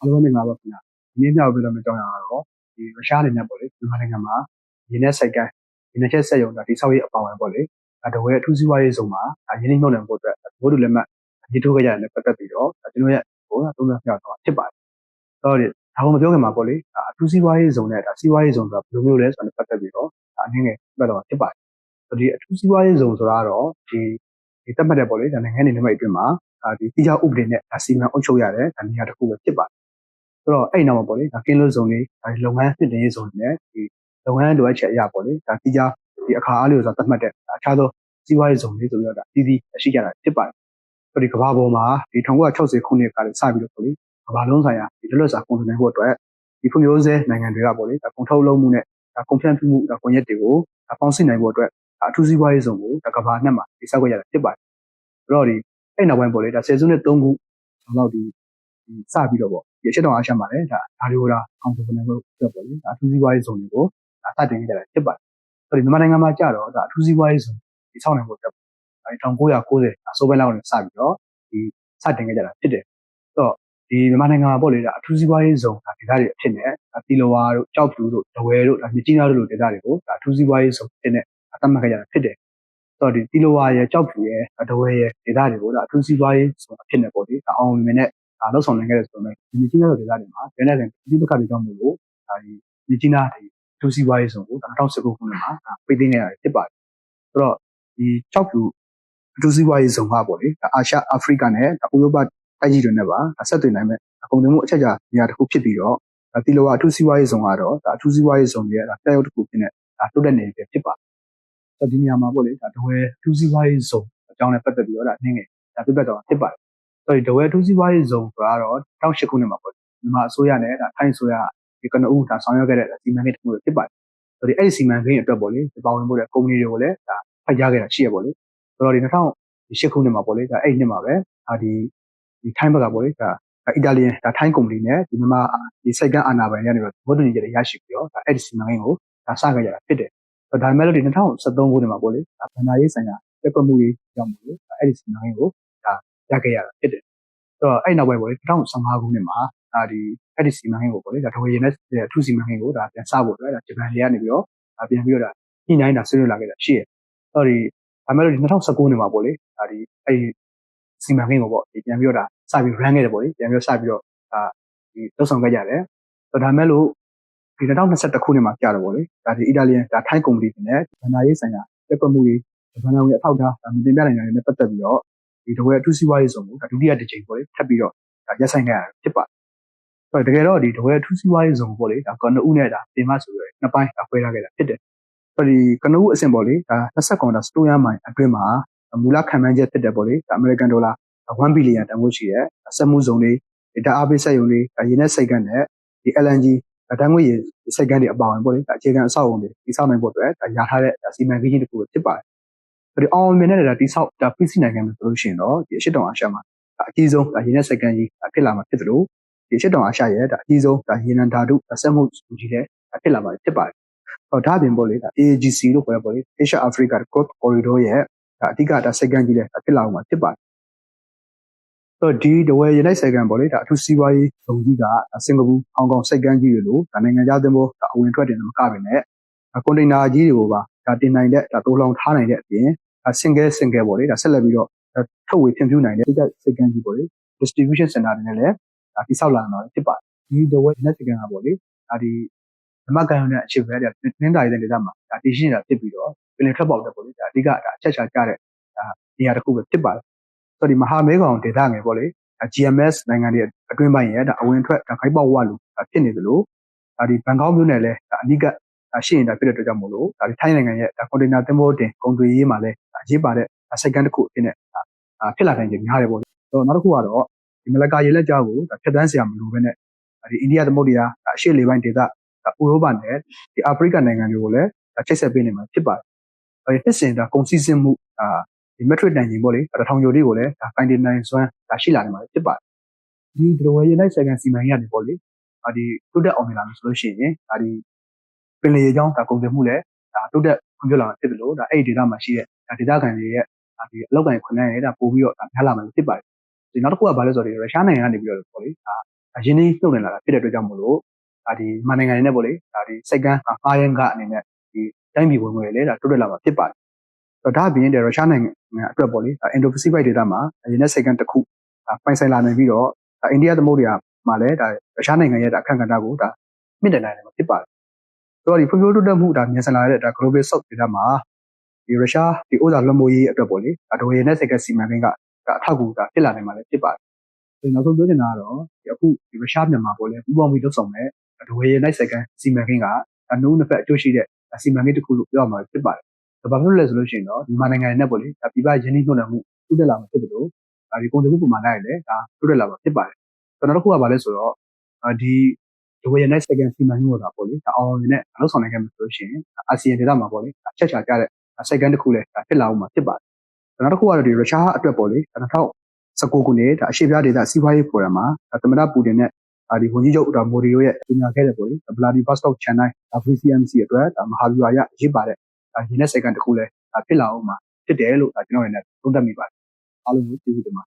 အားလုံးပဲမင်္ဂလာပါခင်ဗျာဒီနေ့မြောက်ပြတော့မယ့်ကြောင်းရတော့ဒီရုရှားအနေနဲ့ပေါ့လေမြန်မာနိုင်ငံမှာရင်းနှက်စိုက်ကန်းရင်းနှက်ချက်ဆက်ရုံဒါတိဆောက်ရေးအပေါင်းပေါ့လေအဲတဝဲအထူးစီးပွားရေးဆောင်မှာဒါရင်းနှီးမြှုပ်နှံဖို့အတွက်ဘိုးတူလက်မှတ်ရေးထိုးခဲ့ကြတယ်နဲ့ပတ်သက်ပြီးတော့ကျွန်တော်ရဲ့ဟိုသုံးသပ်ပြတော့ဖြစ်ပါတယ်တော့ဒီဒါကမပြောခင်မှာပေါ့လေအထူးစီးပွားရေးဆောင်နဲ့ဒါစီးပွားရေးဆောင်ဆိုတာဘယ်လိုမျိုးလဲဆိုတာနဲ့ပတ်သက်ပြီးတော့ဒါအနည်းငယ်ပြတော့ဖြစ်ပါတယ်ဒီအထူးစီးပွားရေးဆောင်ဆိုတာတော့ဒီဒီတက်မှတ်တဲ့ပေါ့လေဒါနိုင်ငံနေနမိတ်အတွင်းမှာဒီတိကျဥပဒေနဲ့ဒါစီမံအုပ်ချုပ်ရတဲ့ဒါနေရာတစ်ခုပဲဖြစ်ပါတယ် ဆိုတော့အဲ့နောက်မှာပေါ့လေဒါကင်းလို့ဇုံလေးဒါလုပ်ငန်းဖြစ်တဲ့ဇုံနဲ့ဒီလုပ်ငန်းလိုအပ်ချက်အရာပေါ့လေဒါတိကျဒီအခါအားလျော်စွာသတ်မှတ်တဲ့အခြားသောစီးပွားရေးဇုံလေးဆိုပြီးတော့ဒါတည်တည်ရှိကြတာဖြစ်ပါတယ်ဆိုဒီကမ္ဘာပေါ်မှာဒီ1960ခုနှစ်ကလည်းစပြီးတော့ပေါ့လေကမ္ဘာလုံးဆိုင်ရာဒီလွတ်လပ်စွာကုန်သွယ်နိုင်ဖို့အတွက်ဒီဖွံ့ဖြိုးဆဲနိုင်ငံတွေကပေါ့လေဒါကုန်ထုတ်လုပ်မှုနဲ့ဒါကုန်ဖြန့်မှုဒါကွန်ရက်တွေကိုဒါပေါင်းစည်းနိုင်ဖို့အတွက်အထူးစီးပွားရေးဇုံကိုဒါကမ္ဘာနဲ့မှာဒီစောက်ကြရတာဖြစ်ပါတယ်ဆိုတော့ဒီအဲ့နောက်ပိုင်းပေါ့လေဒါဆယ်စုနှစ်3ခုလောက်ဒီဒီ စပြီးတော့ပေါ့ဒီအချက်တော်အားရှမှာလည်းဒါဒါတွေကိုဒါအောင်စုံနေလို့ပြပေါ့လေဒါအထူးစီးပွားရေးဇုံတွေကိုဒါစတင်ကြတာဖြစ်ပါတယ်ဆိုတော့ဒီမြန်မာနိုင်ငံမှာကြတော့ဒါအထူးစီးပွားရေးဇုံဒီဆောက်နိုင်ဖို့အတွက်ဒါ1990အစိုးရလောက်နဲ့စပြီးတော့ဒီစတင်ကြတာဖြစ်တယ်ဆိုတော့ဒီမြန်မာနိုင်ငံမှာပေါ့လေဒါအထူးစီးပွားရေးဇုံဒါဒေသတွေအဖြစ်နဲ့ဒါတီလိုဝါတို့ကြောက်ဖြူတို့ဒဝဲတို့ဒါမြကြီးနားတို့လိုဒေသတွေကိုဒါအထူးစီးပွားရေးဇုံဖြစ်နေသတ်မှတ်ခဲ့ကြတာဖြစ်တယ်ဆိုတော့ဒီတီလိုဝါရဲ့ကြောက်ဖြူရဲ့ဒဝဲရဲ့ဒေသတွေကိုဒါအထူးစီးပွားရေးဇုံအဖြစ်နဲ့ပေါ့လေဒါအောင်မြင်တဲ့ ဒါလှုပ်ဆောင်နိုင်ခဲ့တယ်ဆိုတော့ဒီမြကြီးနားဒေသတွေမှာဘယ်နဲ့တိုင်းဒီပက္ခတွေကြောင့်မို့လို့ဒါဒီမြကြီးနားဒီဒုစီဝိုင်းဆောင်ကို2019ခုနှစ်မှာပိတ်သိမ်းခဲ့ရဖြစ်ပါတယ်ဆိုတော့ဒီ6ပြူဒုစီဝိုင်းဆောင်ကပေါ့လေအာရှအာဖရိကနဲ့ဥရောပတိုက်ကြီးတွေနဲ့ပါဆက်သွယ်နိုင်မဲ့အကုန်လုံးအချက်ကြာနေရာတစ်ခုဖြစ်ပြီးတော့ဒီလိုအထူးစီးပွားရေးဆောင်ကတော့ဒါအထူးစီးပွားရေးဆောင်ရဲ့တက်ရောက်တစ်ခုဖြစ်နေဒါတိုးတက်နေပြီဖြစ်ပါတယ်ဆိုတော့ဒီနေရာမှာပေါ့လေဒါတဝဲအထူးစီးပွားရေးဆောင်အကြောင်းနဲ့ပတ်သက်ပြီးတော့ဒါနည်းငယ်ဒါပြတ်တော့ဖြစ်ပါတယ် ဆိုတော့ဒဝဲထူးစီးပွားရေးဇုံဆိုတာတော့2008ခုနှစ်မှာပေါ့မြန်မာအစိုးရနဲ့ဒါထိုင်းအစိုးရဒီကနဦးဒါဆောင်ရွက်ခဲ့တဲ့စီမံကိန်းတစ်ခုဖြစ်ပါတယ်ဆိုတော့ဒီအဲ့ဒီစီမံကိန်းအတွက်ပေါ့လေဒီပါဝင်ဖို့တဲ့ကုမ္ပဏီတွေကိုလည်းဒါဖတ်ကြားခဲ့တာရှိရပေါ့လေဆိုတော့ဒီ2008ခုနှစ်မှာပေါ့လေဒါအဲ့ဒီနှစ်မှာပဲဒါဒီဒီထိုင်းဘက်ကပေါ့လေဒါအီတာလီယန်ဒါထိုင်းကုမ္ပဏီနဲ့ဒီမြန်မာဒီစိုက်ကန်းအာဏာပိုင်တွေကနေတော့ဘုဒ္ဓညီတွေရရှိပြီးတော့ဒါအဲ့ဒီစီမံကိန်းကိုဒါစခဲ့ကြတာဖြစ်တယ်ဆိုတော့ဒါမဲ့လို့ဒီ2013ခုနှစ်မှာပေါ့လေဒါဗန္ဒာရေးဆိုင်ရာတက်ကွက်မှုတွေကြောင့်မို့လို့အဲ့ဒီစီမံကိန်းကိုဒါ ရခဲ့ရတာဖြစ်တယ်ဆိုတော့အဲ့နောက်ပိုင်းပေါ့လေ2015ခုနှစ်မှာဒါဒီအဲ့ဒီစီမံကိန်းကိုပေါ့လေဒါဒဝေရနဲ့အထူးစီမံကိန်းကိုဒါပြန်စဖို့အတွက်ဒါဂျပန်တွေကနေပြီးတော့ဒါပြန်ပြီးတော့ဒါညှိနှိုင်းတာဆွေးနွေးလာခဲ့တာရှိတယ်။အဲ့ဒီဒါမဲ့လို့ဒီ2019နှစ်မှာပေါ့လေဒါဒီအဲ့ဒီစီမံကိန်းကိုပေါ့ဒီပြန်ပြီးတော့ဒါစပြီး run ခဲ့တယ်ပေါ့လေပြန်ပြီးတော့စပြီးတော့ဒါဒီလှုပ်ဆောင်ခဲ့ကြတယ်။ဒါမဲ့လို့ဒီ2021ခုနှစ်မှာကြာတော့ပေါ့လေဒါဒီအီတာလီယန်ဒါထိုင်းကုမ္ပဏီတွေနဲ့ဗန္ဒာရေးဆိုင်ရာတက်ကွက်မှုတွေဗန္ဒာဝင်အထောက်ထားဒါမတင်ပြနိုင်တာတွေနဲ့ပတ်သက်ပြီးတော့ ဒီတဝဲအထူးစီးပွားရေးဆောင်ကိုဒါဒုတိယတစ်ချိန်ပေါ့လေထပ်ပြီးတော့ဒါရက်ဆိုင်ခဲ့ရတာဖြစ်ပါတယ်။တကယ်တော့ဒီတဝဲအထူးစီးပွားရေးဆောင်ပေါ့လေဒါကနဦးနဲ့ဒါတင်မဆိုရယ်နှစ်ပိုင်းဒါခွဲထားခဲ့တာဖြစ်တယ်။ဆိုဒီကနဦးအဆင့်ပေါ့လေဒါ20ကွန်ဒါစတိုယာမိုင်အတွင်းမှာမူလခံမှန်းချက်ဖြစ်တယ်ပေါ့လေဒါအမေရိကန်ဒေါ်လာ1ဘီလီယံတန်ဖိုးရှိတဲ့စက်မှုဇုံတွေဒါအားပေးစက်ရုံတွေဒါရင်းနဲ့စိတ်ကန်းနဲ့ဒီ LNG ဒါတန်းငွေရစိတ်ကန်းတွေအပါဝင်ပေါ့လေဒါအခြေခံအဆောက်အုံတွေတိစောက်နိုင်ဖို့အတွက်ဒါရထားတဲ့စီမံကိန်းကြီးတစ်ခုဖြစ်ပါတယ် ဒီအောင်မြင်တဲ့ဒါတိဆောက်ဒါပြည်စည်းနိုင်ငံမှာဆိုလို့ရှိရင်တော့ဒီအရှိတောင်အာရှမှာအကြီးဆုံးဒါရင်းနဲ့စက္ကန့်ကြီးဖြစ်လာမှာဖြစ်သလိုဒီအရှိတောင်အာရှရဲ့ဒါအကြီးဆုံးဒါရေနံဓာတုစက်မှုစုကြီးတဲ့ဖြစ်လာမှာဖြစ်ပါတယ်။ဟောဒါပြင်ပေါ့လေဒါ AAGC လို့ခေါ်ရပေါ့လေ Asia Africa Growth Corridor ရဲ့ဒါအဓိကဒါစက္ကန့်ကြီးတဲ့ဖြစ်လာမှာဖြစ်ပါတယ်။ဆိုတော့ဒီဒဝဲရလိုက်စက္ကန့်ပေါ့လေဒါအထူးစီးပွားရေးဇုံကြီးကစင်ကာပူဟောင်ကောင်စက္ကန့်ကြီးတွေလို့ဒါနိုင်ငံခြားသင်္ဘောဒါအဝင်ထွက်တယ်မကပင်နဲ့ကွန်တိန်နာကြီးတွေကိုပါ ဒါတင်နိုင်တဲ့ဒါတိုးလောင်ထားနိုင်တဲ့အပြင်ဒါ single single ပေါ့လေဒါဆက်လက်ပြီးတော့ထုတ်ဝေဖြန့်ဖြူးနိုင်တဲ့ဒီကစိတ်ကန်းကြီးပေါ့လေ distribution center တွေနဲ့လည်းဒါတိဆောက်လာတာဖြစ်ပါတယ်ဒီ the way net စိတ်ကန်းကပေါ့လေဒါဒီဓမ္မကံရုံနဲ့အခြေပဲတဲ့နင်းတာရတဲ့ဒေသမှာဒါတည်ရှိနေတာဖြစ်ပြီးတော့ပင်လယ်ထွက်ပေါက်တဲ့ပေါ့လေဒါအဓိကဒါအချက်ချာကြတဲ့ဒါနေရာတစ်ခုပဲဖြစ်ပါတယ်ဆိုတော့ဒီမဟာမဲကောင်ဒေသငယ်ပေါ့လေ GMS နိုင်ငံတွေအတွင်းပိုင်းရဲ့ဒါအဝင်ထွက်ဒါခိုက်ပေါက်ဝလူဖြစ်နေသလိုဒါဒီဘန်ကောက်မြို့နယ်လည်းဒါအဓိက ရှိနေတာဖြစ်တဲ့အတွက်ကြောင့်မို့လို့ဒါဒီထိုင်းနိုင်ငံရဲ့ဒါကွန်တိန်နာသင်္ဘောတင်ကုန်သွယ်ရေးမှာလည်းအရေးပါတဲ့စိတ်ကန်းတစ်ခုအဖြစ်နဲ့ဖြစ်လာနိုင်ကြများတယ်ပေါ့။နောက်တစ်ခုကတော့ဒီမလကာရေလက်ကြားကိုဖြတ်တန်းစရာမလိုဘဲနဲ့ဒီအိန္ဒိယသမုဒ္ဒရာအရှေ့လေပိုင်းဒေသဥရောပနဲ့ဒီအာဖရိကနိုင်ငံတွေကိုလည်းချိတ်ဆက်ပေးနေမှာဖြစ်ပါတယ်။အဲဒီနှစ်စဉ်ဒါကုန်စည်စင်မှုအာဒီ metric တန်ကြီးပေါ့လေတထောင်ကျော်တွေကိုလည်းဒါ container နိုင်စွမ်းဒါရှိလာနေမှာဖြစ်ပါတယ်။ဒီဒရဝဲရေလိုက် second စီမံရနေပေါ့လေ။ဒီတိုးတက်အောင်မြင်လာပြီဆိုလို့ရှိရင်ဒါဒီ ပင်လယ်ရေကြောင်းဒါကုန်သွယ်မှုလည်းဒါတိုးတက်ဖွံ့ဖြိုးလာမှာဖြစ်တယ်လို့ဒါအဲ့ဒီဒေသမှာရှိတဲ့ဒါဒေသခံတွေရဲ့ဒီအလောက်ကိုင်ခွင့်နဲ့ဒါပို့ပြီးတော့ဒါများလာမှာဖြစ်ပါတယ်ဒီနောက်တစ်ခုကဘာလဲဆိုတော့ရုရှားနိုင်ငံကနေပြီးတော့ပေါ့လေဒါဒါရင်းနှီးမြှုပ်နှံလာတာဖြစ်တဲ့အတွက်ကြောင့်မို့လို့ဒါဒီမြန်မာနိုင်ငံနေနဲ့ပေါ့လေဒါဒီစိတ်ကန်းငားရန်ကအနေနဲ့ဒီတိုင်းပြည်ဝင်ငွေလေဒါတိုးတက်လာမှာဖြစ်ပါတယ်။ဆိုတော့ဒါအပြင်တဲ့ရုရှားနိုင်ငံအတွက်ပေါ့လေဒါအင်ဒိုပစိဖိတ်ဒေသမှာရင်းနှီးစိတ်ကန်းတစ်ခုဒါပိုင်ဆိုင်လာနိုင်ပြီးတော့ဒါအိန္ဒိယသမုဒ္ဒရာမှာလည်းဒါရုရှားနိုင်ငံရဲ့ဒါအခန့်ကဏ္ဍကိုဒါမြင့်တင်နိုင်တယ်မှာဖြစ်ပါတယ်။ ဆိုတော့ဒီဖွံ့ဖြိုးတိုးတက်မှုဒါမြန်ဆန်လာတဲ့ဒါ global south ဒေသမှာဒီရုရှားဒီဥစ္စာလွှမ်းမိုးရေးအတွက်ပေါ့လေဒါဒဝေနဲ့စိတ်ကန်းစီမံကိန်းကဒါအထောက်အကူဒါဖြစ်လာနိုင်မှာလည်းဖြစ်ပါတယ်။ဒီနောက်ဆုံးပြောချင်တာကတော့ဒီအခုဒီရုရှားမြန်မာပေါ့လေပူးပေါင်းပြီးလုပ်ဆောင်တဲ့ဒဝေနဲ့စိတ်ကန်းစီမံကိန်းကဒါနှုတ်နှစ်ဖက်အကျိုးရှိတဲ့ဒါစီမံကိန်းတစ်ခုလို့ပြောရမှာဖြစ်ပါတယ်။ဒါဘာဖြစ်လို့လဲဆိုလို့ရှိရင်တော့ဒီမြန်မာနိုင်ငံနဲ့ပေါ့လေဒါပြည်ပရင်းနှီးမြှုပ်နှံမှုတိုးတက်လာမှာဖြစ်တယ်လို့ဒါဒီကုန်သွယ်မှုပမာဏနဲ့လည်းဒါတိုးတက်လာမှာဖြစ်ပါတယ်။ဆိုတော့နောက်တစ်ခုကဘာလဲဆိုတော့အာဒီ ဒဝေနဲ့စိတ်ကန်းစီမံကိန်းကိုဒါပေါ့လေဒါအောင်နဲ့လောက်ဆောင်နိုင်ခဲ့မှာဆိုလို့ရှိရင်အာဆီယံဒေသမှာပေါ့လေဒါချက်ချာကြတဲ့စိတ်ကန်းတစ်ခုလည်းဒါဖြစ်လာအောင်မှာဖြစ်ပါတယ်။နောက်တစ်ခုကတော့ဒီရုရှားအတွက်ပေါ့လေ2019ခုနှစ်ဒါအရှေ့ပြားဒေသစီးပွားရေးဖိုရမ်မှာသမ္မတပူတင်နဲ့ဒါဒီဝန်ကြီးချုပ်ဒါမိုဒီရိုရဲ့ကြီးညာခဲ့တဲ့ပေါ့လေဗလာဒီဗတ်စတော့ချန်နိုင်ဒါ VCMC အတွက်ဒါမဟာဗျူဟာရရစ်ပါတဲ့ဒါရင်းနဲ့စိတ်ကန်းတစ်ခုလည်းဒါဖြစ်လာအောင်မှာဖြစ်တယ်လို့ဒါကျွန်တော်အနေနဲ့သုံးသပ်မိပါတယ်အားလုံးကိုကျေးဇူးတင်ပါ